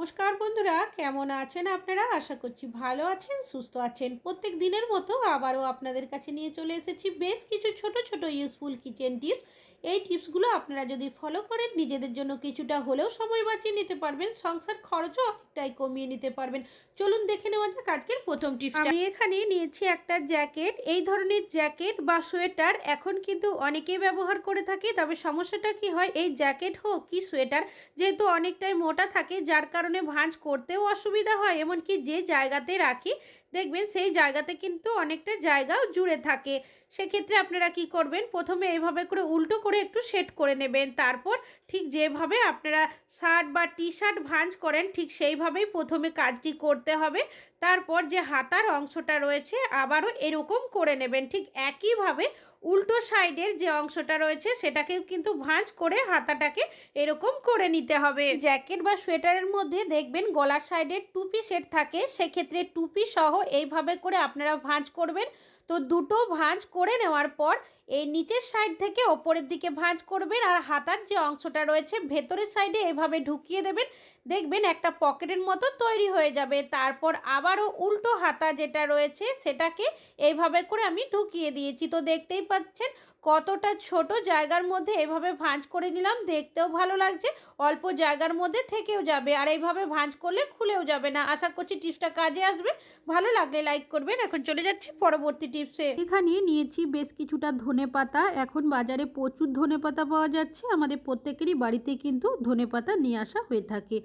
নমস্কার বন্ধুরা, কেমন আছেন আপনারা? আশা করছি ভালো আছেন, সুস্থ আছেন। প্রত্যেক দিনের মতো আবারও আপনাদের কাছে নিয়ে চলে এসেছি বেশ কিছু ছোট ছোট ইউজফুল কিচেন টিপস এই টিপসগুলো আপনারা যদি ফলো করেন, নিজেদের জন্য কিছুটা হলেও সময় বাঁচিয়ে নিতে পারবেন, সংসার খরচও অনেকটাই কমিয়ে নিতে পারবেন। চলুন দেখে নেওয়া যাক আজকের প্রথম টিপস আমি এখানে নিয়েছি একটা জ্যাকেট। এই ধরনের জ্যাকেট বা সোয়েটার এখন কিন্তু অনেকেই ব্যবহার করে থাকে, তবে সমস্যাটা কি হয়? এই জ্যাকেট হোক কি সোয়েটার, যেহেতু অনেকটাই মোটা থাকে, যার কারণে ভাঁজ করতেও অসুবিধা হয়। এমনকি যে জায়গাতে রাখি দেখবেন সেই জায়গাতে কিন্তু অনেকটা জায়গাও জুড়ে থাকে। সেক্ষেত্রে আপনারা কি করবেন? প্রথমে এইভাবে করে উল্টো করে একটু সেট করে নেবেন। তারপর ঠিক যেভাবে আপনারা শার্ট বা টি শার্ট ভাঁজ করেন, ঠিক সেইভাবেই প্রথমে কাজটি করতে হবে। তারপর যে হাতার অংশটা রয়েছে, আবারও এরকম করে নেবেন। ঠিক একইভাবে উল্টো সাইডের যে অংশটা রয়েছে সেটাকেও কিন্তু ভাঁজ করে হাতাটাকে এরকম করে নিতে হবে। জ্যাকেট বা সোয়েটারের মধ্যে দেখবেন গলার সাইডের টুপি সেট থাকে। সেক্ষেত্রে টুপি সহ এইভাবে করে আপনারা ভাঁজ করবেন। তো দুটো ভাঁজ করে নেওয়ার পর এই নিচের সাইড থেকে ওপরের দিকে ভাঁজ করবেন আর হাতার যে অংশটা রয়েছে ভেতরের সাইডে এভাবে ঢুকিয়ে দেবেন। দেখবেন একটা পকেটের মতো তৈরি হয়ে যাবে। তারপর আবারও উল্টো হাতা যেটা রয়েছে সেটাকে এইভাবে করে আমি ঢুকিয়ে দিয়েছি। তো দেখতেই পাচ্ছেন কতটা ছোট জায়গার মধ্যে এভাবে ভাঁজ করে নিলাম, দেখতেও ভালো লাগছে। অল্প জায়গার মধ্যে থেকেও যাবে আর এইভাবে ভাঁজ করলে খুলেও যাবে না। আশা করছি টিপসটা কাজে আসবে। ভালো লাগলে লাইক করবেন। এখন চলে যাচ্ছি পরবর্তী টিপসে। এখানে নিয়েছি বেশ কিছুটা ধনে পাতা। এখন বাজারে প্রচুর ধনে পাতা পাওয়া যাচ্ছে। আমাদের প্রত্যেকেরই বাড়িতে কিন্তু ধনে পাতা নিয়ে আসা হয়ে থাকে।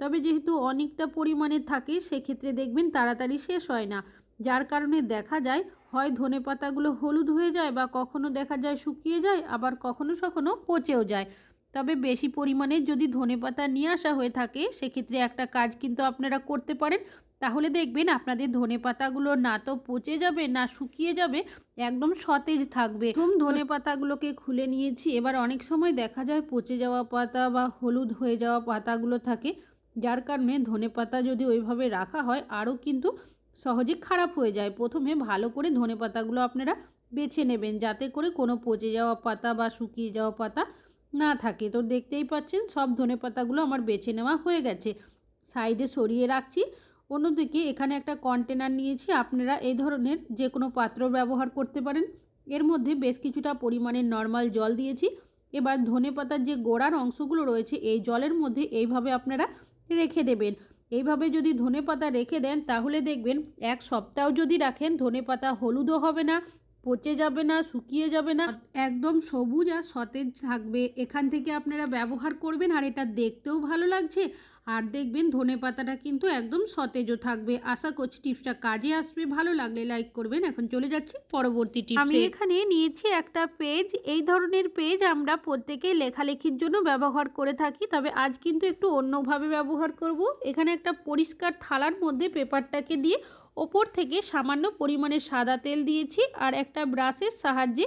তবে যেহেতু অনেকটা পরিমাণে থাকে, সেক্ষেত্রে দেখবেন তাড়াতাড়ি শেষ হয় না। যার কারণে দেখা যায় হয় ধনে পাতাগুলো হলুদ হয়ে যায় বা কখনো দেখা যায় শুকিয়ে যায়, আবার কখনো কখনো পচেও যায়। তবে বেশি পরিমাণে যদি ধনে পাতা নিয়ে আসা হয়ে থাকে, সেক্ষেত্রে একটা কাজ কিন্তু আপনারা করতে পারেন। তাহলে দেখবেন আপনাদের ধনে পাতাগুলো না তো পচে যাবে, না শুকিয়ে যাবে, একদম সতেজ থাকবে। প্রথম ধনে পাতাগুলোকে খুলে নিয়েছি। এবার অনেক সময় দেখা যায় পচে যাওয়া পাতা বা হলুদ হয়ে যাওয়া পাতাগুলো থাকে। যার কারণে ধনে পাতা যদি ওইভাবে রাখা হয়, আরও কিন্তু সহজে খারাপ হয়ে যায়। প্রথমে ভালো করে ধনে পাতাগুলো আপনারা বেছে নেবেন যাতে করে কোনো পচে যাওয়া পাতা বা শুকিয়ে যাওয়া পাতা না থাকে। তো দেখতেই পাচ্ছেন সব ধনে পাতাগুলো আমার বেছে নেওয়া হয়ে গেছে। সাইডে সরিয়ে রাখছি। অন্যদিকে এখানে একটা কন্টেনার নিয়েছি। আপনারা এই ধরনের যে কোনো পাত্র ব্যবহার করতে পারেন। এর মধ্যে বেশ কিছুটা পরিমাণে নর্মাল জল দিয়েছি। এবার ধনে পাতার যে গোড়ার অংশগুলো রয়েছে, এই জলের মধ্যে এইভাবে আপনারা রেখে দেবেন। এইভাবে যদি ধনে পাতা রেখে দেন, তাহলে দেখবেন এক সপ্তাহ যদি রাখেন, ধনে পাতা হলুদও হবে না, পচে যাবে না, শুকিয়ে যাবে না। একদম সবুজ আর সতেজ থাকবে। এখান থেকে আপনারা ব্যবহার করবেন আর এটা দেখতেও ভালো লাগছে। আর দেখবেন ধনে পাতাটা কিন্তু একদম সতেজও থাকবে। আশা করছি টিপসটা কাজে আসবে। ভালো লাগলে লাইক করবেন। এখন চলে যাচ্ছি পরবর্তী টিপস। আমি এখানে নিয়েছি একটা পেজ এই ধরনের পেজ আমরা প্রত্যেকে লেখালেখির জন্য ব্যবহার করে থাকি। তবে আজ কিন্তু একটু অন্যভাবে ব্যবহার করব। এখানে একটা পরিষ্কার থালার মধ্যে পেপারটাকে দিয়ে ওপর থেকে সামান্য পরিমাণে সাদা তেল দিয়েছি। আর একটা ব্রাশের সাহায্যে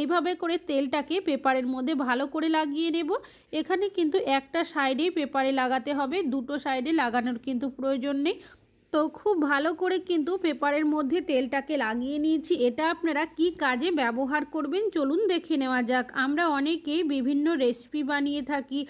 এইভাবে করে তেলটাকে পেপারের মধ্যে ভালো করে লাগিয়ে নেব। এখানে কিন্তু একটা সাইডেই পেপারে লাগাতে হবে, দুটো সাইডে লাগানোর কিন্তু প্রয়োজন নেই। তো খুব ভালো করে কিন্তু পেপারের মধ্যে তেলটাকে লাগিয়ে নিয়েছি। এটা আপনারা কি কাজে ব্যবহার করবেন চলুন দেখে নেওয়া যাক। আমরা অনেকেই বিভিন্ন রেসিপি বানিয়ে থাকি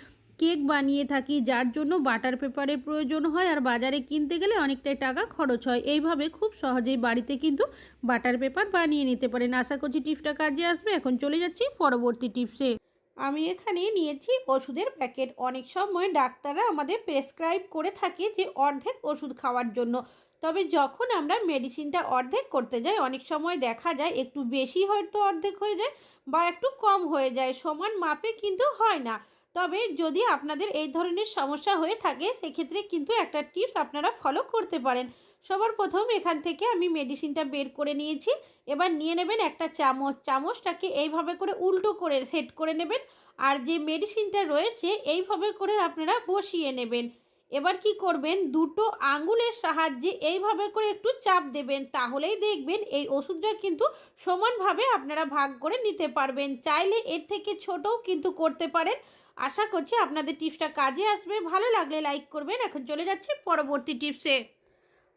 কেক বানিয়ে থাকি, যার জন্য বাটার পেপারের প্রয়োজন হয় আর বাজারে কিনতে গেলে অনেকটাই টাকা খরচ হয়। এইভাবে খুব সহজেই বাড়িতে কিন্তু বাটার পেপার বানিয়ে নিতে পারেন। আশা করছি টিপসটা কাজে আসবে। এখন চলে যাচ্ছি পরবর্তী টিপসে। আমি এখানে নিয়েছি ওষুধের প্যাকেট। অনেক সময় ডাক্তাররা আমাদের প্রেসক্রাইব করে থাকে যে অর্ধেক ওষুধ খাওয়ার জন্য। তবে যখন আমরা মেডিসিনটা অর্ধেক করতে যাই, অনেক সময় দেখা যায় একটু বেশি হয়তো অর্ধেক হয়ে যায় বা একটু কম হয়ে যায়। সমান মাপে কিন্তু হয় না। তবে যদি আপনাদের এই ধরনের সমস্যা হয়ে থাকে, সেক্ষেত্রে কিন্তু একটা টিপস আপনারা ফলো করতে পারেন। সবার প্রথম এখান থেকে আমি মেডিসিনটা বের করে নিয়েছি। এবার নিয়ে নেবেন একটা চামচ। চামচটাকে এইভাবে করে উল্টো করে সেট করে নেবেন। আর যে মেডিসিনটা রয়েছে, এইভাবে করে আপনারা বসিয়ে নেবেন। এবার কি করবেন? দুটো আঙ্গুলের সাহায্যে এইভাবে করে একটু চাপ দেবেন। তাহলেই দেখবেন এই ওষুধটা কিন্তু সমানভাবে আপনারা ভাগ করে নিতে পারবেন। চাইলে এর থেকে ছোটও কিন্তু করতে পারেন। আশা করছি আপনাদের টিপসটা কাজে আসবে। ভালো লাগলে লাইক করবেন। এখন চলে যাচ্ছে পরবর্তী টিপসে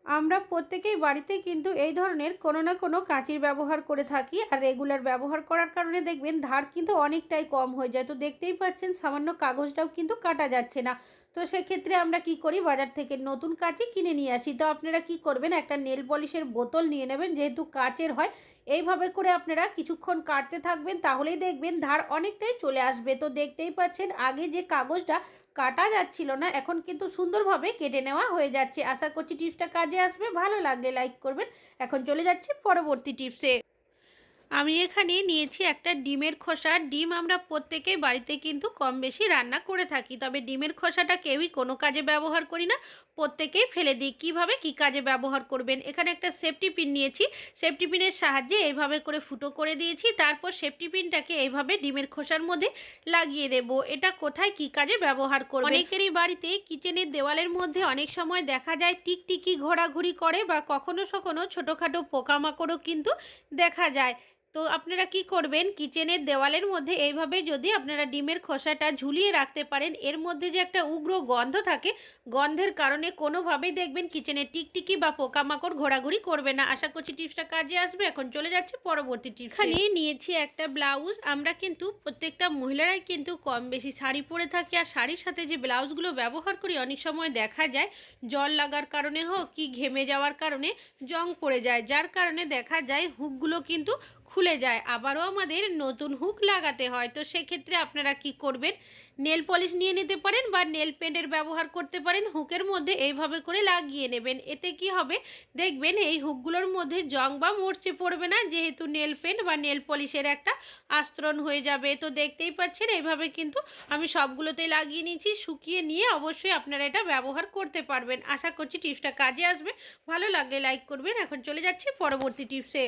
আমরা প্রত্যেকেই বাড়িতে কিন্তু এই ধরনের কোনো না কোনো কাঁচির ব্যবহার করে থাকি আর রেগুলার ব্যবহার করার কারণে দেখবেন ধার কিন্তু অনেকটাই কম হয়ে যায়। তো দেখতেই পাচ্ছেন, সামান্য কাগজটাও কিন্তু কাটা যাচ্ছে না। তো সেক্ষেত্রে আমরা কি করি? বাজার থেকে নতুন কাঁচি কিনে নিয়ে আসি। তো আপনারা কি করবেন? একটা নেল পলিশের বোতল নিয়ে নেবেন, যেহেতু কাচের হয়। এইভাবে করে আপনারা কিছুক্ষণ কাটতে থাকবেন, তাহলেই দেখবেন ধার অনেকটাই চলে আসবে। তো দেখতেই পাচ্ছেন, আগে যে কাগজটা কাটা যাচ্ছিল না, এখন কিন্তু সুন্দরভাবে কেটে নেওয়া হয়ে যাচ্ছে। আশা করছি টিপসটা কাজে আসবে। ভালো লাগলে লাইক করবেন। এখন চলে যাচ্ছি পরবর্তী টিপসে। আমি এখানে নিয়েছি একটা ডিমের খোসা। ডিম আমরা প্রত্যেকেই বাড়িতে কিন্তু কম বেশি রান্না করে থাকি। তবে ডিমের খোসাটা কেউই কোনো কাজে ব্যবহার করি না। প্রত্যেকেই ফেলে দিই। কীভাবে কী কাজে ব্যবহার করবেন? এখানে একটা সেফটি পিন নিয়েছি। সেফটি পিনের সাহায্যে এইভাবে করে ফুটো করে দিয়েছি। তারপর সেফটি পিনটাকে এইভাবে ডিমের খোসার মধ্যে লাগিয়ে দেব। এটা কোথায় কী কাজে ব্যবহার করবে অনেকেরই বাড়িতে কিচেনের দেওয়ালের মধ্যে অনেক সময় দেখা যায় টিকটিকি ঘোরাঘুরি করে বা কখনো সখনো ছোটোখাটো পোকামাকড়ও কিন্তু দেখা যায়। তো আপনারা কি করবেন? কিচেনের দেওয়ালের মধ্যে এইভাবে যদি আপনারা ডিমের খোসাটা ঝুলিয়ে রাখতে পারেন, এর মধ্যে যে একটা উগ্র গন্ধ থাকে, গন্ধের কারণে কোনোভাবেই দেখবেন কিচেনে টিকটিকি বা পোকামাকড় ঘোরাঘুরি করবে না। আশা করছি টিপসটা কাজে আসবে। এখন চলে যাচ্ছে পরবর্তী টিপস এখানে নিয়েছি একটা ব্লাউজ। আমরা কিন্তু প্রত্যেকটা মহিলারাই কিন্তু কম বেশি শাড়ি পরে থাকি আর শাড়ির সাথে যে ব্লাউজগুলো ব্যবহার করি, অনেক সময় দেখা যায় জল লাগার কারণে হোক কি ঘেমে যাওয়ার কারণে জং পড়ে যায়। যার কারণে দেখা যায় হুকগুলো কিন্তু খুলে যায়। আবারও আমাদের নতুন হুক লাগাতে হয়। তো সেক্ষেত্রে আপনারা কি করবেন? নেল পলিশ নিয়ে নিতে পারেন বা নেল পেন্টের ব্যবহার করতে পারেন। হুকের মধ্যে এইভাবে করে লাগিয়ে নেবেন। এতে কি হবে? দেখবেন এই হুকগুলোর মধ্যে জং বা মরচে পড়বে না। যেহেতু নেল পেন্ট বা নেল পলিশের একটা আস্তরণ হয়ে যাবে। তো দেখতেই পাচ্ছেন, এইভাবে কিন্তু আমি সবগুলোতেই লাগিয়ে নিয়েছি। শুকিয়ে নিয়ে অবশ্যই আপনারা এটা ব্যবহার করতে পারবেন। আশা করছি টিপসটা কাজে আসবে। ভালো লাগলে লাইক করবেন। এখন চলে যাচ্ছি পরবর্তী টিপসে।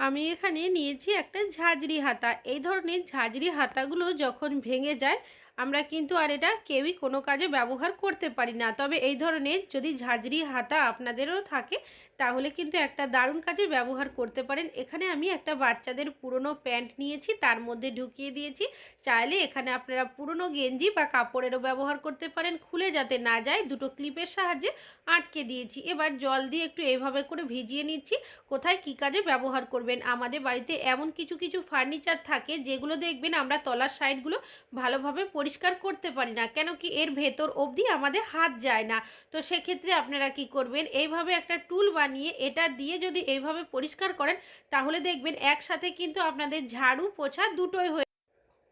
আমি এখানে নিয়েছি একটা ঝাঁঝরি হাতা। এই ধরনের ঝাঁঝরি হাতাগুলো যখন ভেঙে যায়, আমরা কিন্তু আর এটা কেউই কোনো কাজে ব্যবহার করতে পারি না। তবে এই ধরনের যদি ঝাঁঝরি হাতা আপনাদেরও থাকে তাহলে কিন্তু একটা দারুণ কাজে ব্যবহার করতে পারেন। এখানে আমি একটা বাচ্চাদের পুরনো প্যান্ট নিয়েছি, তার মধ্যে ঢুকিয়ে দিয়েছি। চাইলে এখানে আপনারা পুরনো গেঞ্জি বা কাপড়েরও ব্যবহার করতে পারেন। খুলে যাতে না যায়, দুটো ক্লিপের সাহায্যে আটকে দিয়েছি। এবার জল দিয়ে একটু এইভাবে করে ভিজিয়ে নিচ্ছি। কোথায় কী কাজে ব্যবহার করবেন? আমাদের বাড়িতে এমন কিছু কিছু ফার্নিচার থাকে, যেগুলো দেখবেন আমরা তলার সাইডগুলো ভালোভাবে পরিষ্কার করতে পারি না, কেন কি এর ভেতর অবধি আমাদের হাত যায় না। তো সেক্ষেত্রে আপনারা কি করবেন? এইভাবে একটা টুল বানিয়ে এটা দিয়ে যদি এইভাবে পরিষ্কার করেন, তাহলে দেখবেন একসাথে কিন্তু আপনাদের ঝাড়ু, পোছা দুটোই হয়ে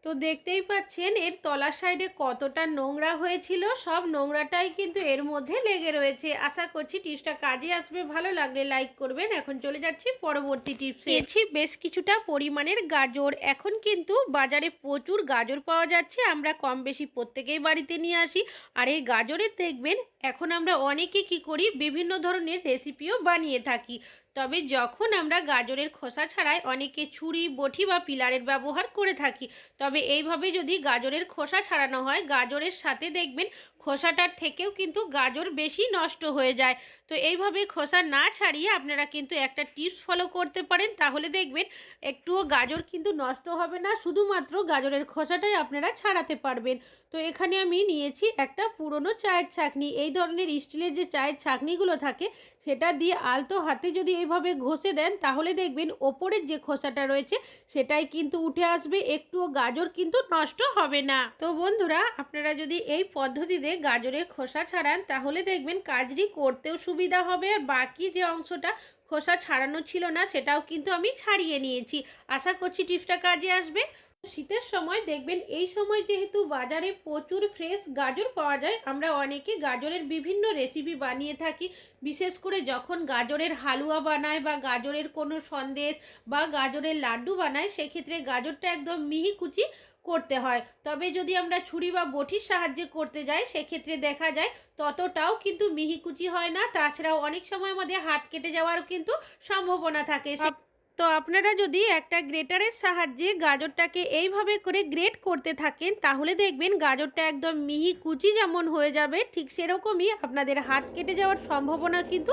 তো দেখতেই পাচ্ছেন, এর তলার সাইডে কতটা নোংরা হয়েছিল, সব নোংরাটাই কিন্তু এর মধ্যে লেগে রয়েছে। আশা করছি টিপসটা কাজে আসবে। ভালো লাগলে লাইক করবেন। এখন চলে যাচ্ছি পরবর্তী টিপস। এছি বেশ কিছুটা পরিমাণের গাজর। এখন কিন্তু বাজারে প্রচুর গাজর পাওয়া যাচ্ছে। আমরা কম বেশি প্রত্যেকেই বাড়িতে নিয়ে আসি। আর এই গাজরের দেখবেন, এখন আমরা অনেকে কি করি, বিভিন্ন ধরনের রেসিপিও বানিয়ে থাকি। তবে যখন আমরা গাজরের খোসা ছাড়াই অনেকে ছুরি, বটি বা পিলারের ব্যবহার করে থাকি, তবে এইভাবে যদি গাজরের খোসা ছাড়ানো হয়, গাজরের সাথে দেখবেন খোসাটার থেকেও কিন্তু গাজর বেশি নষ্ট হয়ে যায়। তো এইভাবে খোসা না ছাড়িয়ে আপনারা কিন্তু একটা টিপস ফলো করতে পারেন। তাহলে দেখবেন একটুও গাজর কিন্তু নষ্ট হবে না, শুধুমাত্র গাজরের খোসাটাই আপনারা ছাড়াতে পারবেন। তো এখানে আমি নিয়েছি একটা পুরনো চায়ের ছাকনি। এই ধরনের স্টিলের যে চায়ের ছাকনিগুলো থাকে, সেটা দিয়ে আলতো হাতে যদি এইভাবে ঘষে দেন, তাহলে দেখবেন ওপরের যে খোসাটা রয়েছে, সেটাই কিন্তু উঠে আসবে। একটুও গাজর কিন্তু নষ্ট হবে না। তো বন্ধুরা, আপনারা যদি এই পদ্ধতিতে গাজরের খোসা ছাড়ান, তাহলে দেখবেন কাজটি করতেও সুবিধা হবে। আর বাকি যে অংশটা খোসা ছাড়ানো ছিল না, সেটাও কিন্তু আমি ছাড়িয়ে নিয়েছি। আশা করছি টিপসটা কাজে আসবে। শীতের সময় দেখবেন, এই সময় যেহেতু বাজারে প্রচুর ফ্রেশ গাজর পাওয়া যায়, আমরা অনেকে গাজরের বিভিন্ন রেসিপি বানিয়ে থাকি। বিশেষ করে যখন গাজরের হালুয়া বানায় বা গাজরের কোনো সন্দেশ বা গাজরের লাড্ডু বানায়, সেক্ষেত্রে গাজরটা একদম মিহি কুচি করতে হয়। তবে যদি আমরা ছুরি বা বটির সাহায্যে করতে যাই, সেক্ষেত্রে দেখা যায় ততটাও কিন্তু মিহিকুচি হয় না। তাছাড়াও অনেক সময় আমাদের হাত কেটে যাওয়ারও কিন্তু সম্ভাবনা থাকে। তো আপনারা যদি একটা গ্রেটারের সাহায্যে গাজরটাকে এইভাবে করে গ্রেট করতে থাকেন, তাহলে দেখবেন গাজরটা একদম মিহি কুচি যেমন হয়ে যাবে, ঠিক সেরকমই আপনাদের হাত কেটে যাওয়ার সম্ভাবনা কিন্তু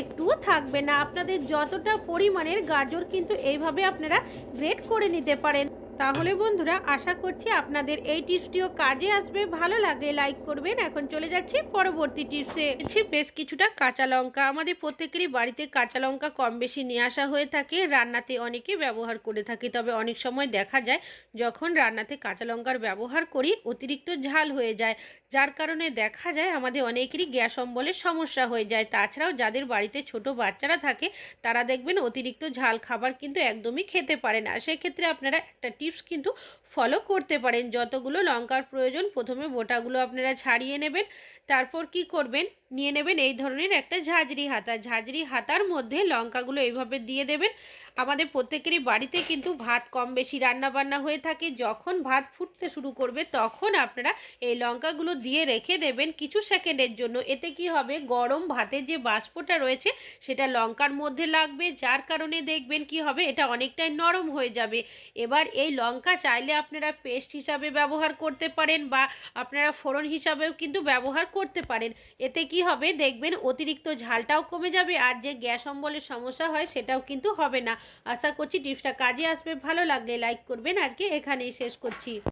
একটুও থাকবে না। আপনাদের যতটা পরিমাণের গাজর কিন্তু এইভাবে আপনারা গ্রেট করে নিতে পারেন। তাহলে বন্ধুরা, আশা করছি আপনাদের এই টিপসটিও কাজে আসবে। ভালো লাগলে লাইক করবেন। এখন চলে যাচ্ছি পরবর্তী টিপসে। বেশ কিছুটা কাঁচা লঙ্কা। আমাদের প্রত্যেকেরই বাড়িতে কাঁচা লঙ্কা কম বেশি নিয়ে আসা হয়ে থাকে। রান্নাতে অনেকে ব্যবহার করে থাকি, তবে অনেক সময় দেখা যায় যখন রান্নাতে কাঁচা লঙ্কার ব্যবহার করি, অতিরিক্ত ঝাল হয়ে যায়। যার কারণে দেখা যায় আমাদের অনেকেরই গ্যাস অম্বলের সমস্যা হয়ে যায়। তাছাড়াও যাদের বাড়িতে ছোট বাচ্চারা থাকে, তারা দেখবেন অতিরিক্ত ঝাল খাবার কিন্তু একদমই খেতে পারে না। সেক্ষেত্রে আপনারা একটা টিপস কিন্তু ফলো করতে পারেন। যতগুলো লঙ্কার প্রয়োজন, প্রথমে বোটাগুলো আপনারা ছাড়িয়ে নেবেন। তারপর কি করবেন? নিয়ে নেবেন এই ধরনের একটা ঝাঁঝরি হাতা। ঝাঁঝরি হাতার মধ্যে লঙ্কাগুলো এইভাবে দিয়ে দেবেন। আমাদের প্রত্যেকেরই বাড়িতে কিন্তু ভাত কম বেশি রান্না বান্না হয়ে থাকে। যখন ভাত ফুটতে শুরু করবে, তখন আপনারা এই লঙ্কাগুলো দিয়ে রেখে দেবেন কিছু সেকেন্ডের জন্য। এতে কি হবে? গরম ভাতের যে বাষ্পটা রয়েছে, সেটা লঙ্কার মধ্যে লাগবে। যার কারণে দেখবেন কি হবে? এটা অনেকটাই নরম হয়ে যাবে। এবার এই লঙ্কা চাইলে আপনারা পেস্ট হিসাবে ব্যবহার করতে পারেন বা আপনারা ফোড়ন হিসাবেও কিন্তু ব্যবহার করতে পারেন। এতে কি হবে? দেখবেন অতিরিক্ত ঝালটাও কমে যাবে আর যে গ্যাস অম্বলের সমস্যা হয় সেটাও কিন্তু হবে না। আশা করছি টিপসটা কাজে আসবে। ভালো লাগলে লাইক করবেন। আজকে এখানেই শেষ করছি।